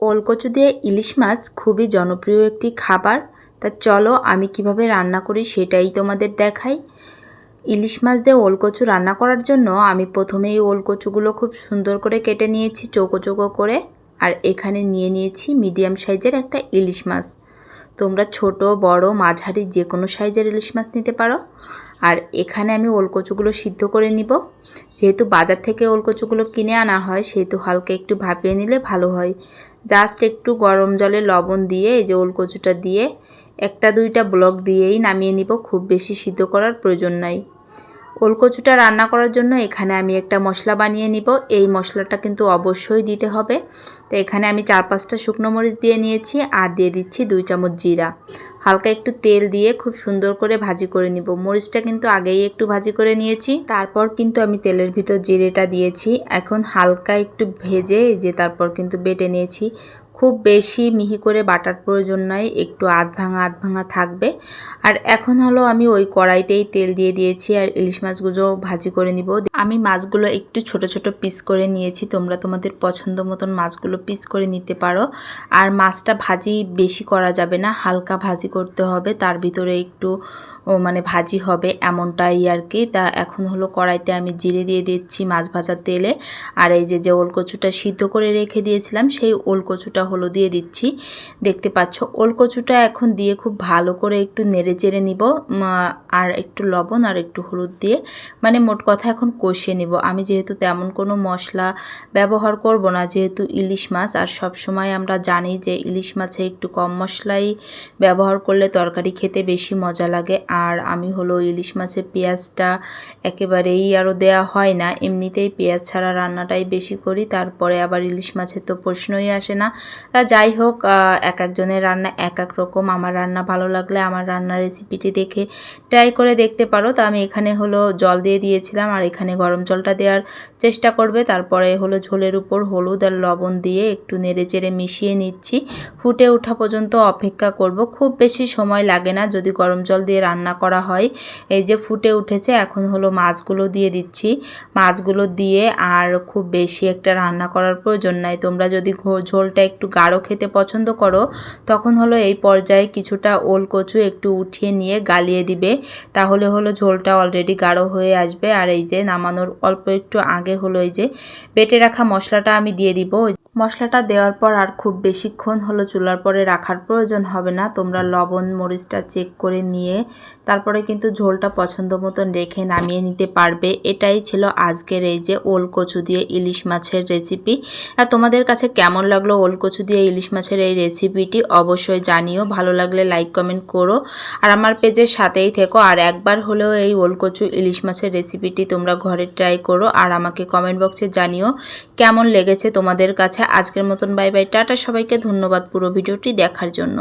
ওলকচু দিয়ে ইলিশ মাছ খুবই জনপ্রিয় একটি খাবার। তা চলো আমি কীভাবে রান্না করি সেটাই তোমাদের দেখাই। ইলিশ মাছ দিয়ে ওলকচু রান্না করার জন্য আমি প্রথমে এই ওলকচুগুলো খুব সুন্দর করে কেটে নিয়েছি চৌকো চৌকো করে। আর এখানে নিয়ে নিয়েছি মিডিয়াম সাইজের একটা ইলিশ মাছ। তোমরা ছোট, বড়, মাঝারি যে কোনো সাইজের ইলিশ মাছ নিতে পারো। আর এখানে আমি ওলকচুগুলো সিদ্ধ করে নিব। যেহেতু বাজার থেকে ওলকচুগুলো কিনে আনা হয়, সেহেতু হালকা একটু ভাপিয়ে নিলে ভালো হয়। জাস্ট একটু গরম জলে লবণ দিয়ে, এই যে ওলকচুটা দিয়ে, একটা দুইটা ব্লক দিয়েই নামিয়ে নিব। খুব বেশি সিদ্ধ করার প্রয়োজন নাই। ওলকচুটা রান্না করার জন্য এখানে আমি একটা মশলা বানিয়ে নিব। এই মশলাটা কিন্তু অবশ্যই দিতে হবে। তো এখানে আমি চার পাঁচটা শুকনো মরিচ দিয়ে নিয়েছি আর দিয়ে দিচ্ছি দুই চামচ জিরা। হালকা একটু তেল দিয়ে খুব সুন্দর করে ভাজি করে নিব। মরিচটা কিন্তু আগেই একটু ভাজি করে নিয়েছি। তারপর কিন্তু আমি তেলের ভিতর জিরেটা দিয়েছি। এখন হালকা একটু ভেজে যে তারপর কিন্তু বেটে নিয়েছি। খুব বেশি মিহি করে বাটার প্রয়োজন নাই একটু আধ ভাঙা আধ ভাঙা থাকবে। আর এখন হলো আমি ওই কড়াইতেই তেল দিয়ে দিয়েছি আর ইলিশ মাছগুলো ভাজি করে নিব। আমি মাছগুলো একটু ছোট ছোট পিস করে নিয়েছি, তোমরা তোমাদের পছন্দ মতন মাছগুলো পিস করে নিতে পারো। আর মাছটা ভাজি বেশি করা যাবে না, হালকা ভাজি করতে হবে, তার ভিতরে একটু মানে ভাজি হবে এমনটাই আর কি তা এখন হলো কড়াইতে আমি জিরে দিয়ে দিচ্ছি মাছ ভাজার তেলে। আর এই যে যে ওলকচুটা সিদ্ধ করে রেখে দিয়েছিলাম, সেই ওলকচুটা হলো দিয়ে দিচ্ছি। দেখতে পাচ্ছ, ওলকচুটা এখন দিয়ে খুব ভালো করে একটু নেড়ে চেড়ে নিব আর একটু লবণ আর একটু হলুদ দিয়ে। মানে মোট কথা এখন কষিয়ে নিব। আমি যেহেতু তেমন কোনো মশলা ব্যবহার করব না, যেহেতু ইলিশ মাছ, আর সব সময় আমরা জানি যে ইলিশ মাছে একটু কম মশলাই ব্যবহার করলে তরকারি খেতে বেশি মজা লাগে। আর আমি হলো ইলিশ মাছের পেঁয়াজটা একেবারেই আরও দেয়া হয় না। এমনিতেই পেঁয়াজ ছাড়া রান্নাটাই বেশি করি, তারপরে আবার ইলিশ মাছের তো প্রশ্নই আসে না। তা যাই হোক এক একজনের রান্না এক এক রকম। আমার রান্না ভালো লাগলে আমার রান্নার রেসিপিটি দেখে ট্রাই করে দেখতে পারো। তো আমি এখানে হলো জল দিয়ে দিয়েছিলাম আর এখানে গরম জলটা দেওয়ার চেষ্টা করবে। তারপরে হলো ঝোলের উপর হলুদ আর লবণ দিয়ে একটু নেড়ে চেড়ে মিশিয়ে নিচ্ছি। ফুটে ওঠা পর্যন্ত অপেক্ষা করব। খুব বেশি সময় লাগে না। যদি গরম জল দিয়ে রান্না রান্না করা হয়। এই যে ফুটে উঠেছে, এখন হলো মাছগুলো দিয়ে দিচ্ছি। মাছগুলো দিয়ে আর খুব বেশি একটা রান্না করার প্রয়োজন নাই। তোমরা যদি ঝোলটা একটু গাঢ় খেতে পছন্দ করো, তখন হলো এই পর্যায়ে কিছুটা ওল কচু একটু উঠিয়ে নিয়ে গালিয়ে দিবে। তাহলে হলো ঝোলটা অলরেডি গাঢ় হয়ে আসবে। আর এই যে নামানোর অল্প একটু আগে হলো এই যে বেটে রাখা মশলাটা আমি দিয়ে দিব। মশলাটা দেওয়ার পর আর খুব বেশিক্ষণ হলো চুলার পরে রাখার প্রয়োজন হবে না। তোমরা লবণ, মরিচটা চেক করে নিয়ে তারপরে কিন্তু ঝোলটা পছন্দ মতন রেখে নামিয়ে নিতে পারবে। এটাই ছিল আজকের এই যে ওল কচু দিয়ে ইলিশ মাছের রেসিপি আর তোমাদের কাছে কেমন লাগল ওল কচু দিয়ে ইলিশ মাছের এই রেসিপিটি অবশ্যই জানিও। ভালো লাগলে লাইক কমেন্ট করো। আর আমার পেজের সাথেই থেকো। আর একবার হলেও এই ওল কচু ইলিশ মাছের রেসিপিটি তোমরা ঘরে ট্রাই করো। আর আমাকে কমেন্ট বক্সে জানিও কেমন লেগেছে তোমাদের কাছে। আজকের মতন বাই বাই টাটা সবাইকে ধন্যবাদ পুরো ভিডিওটি দেখার জন্য।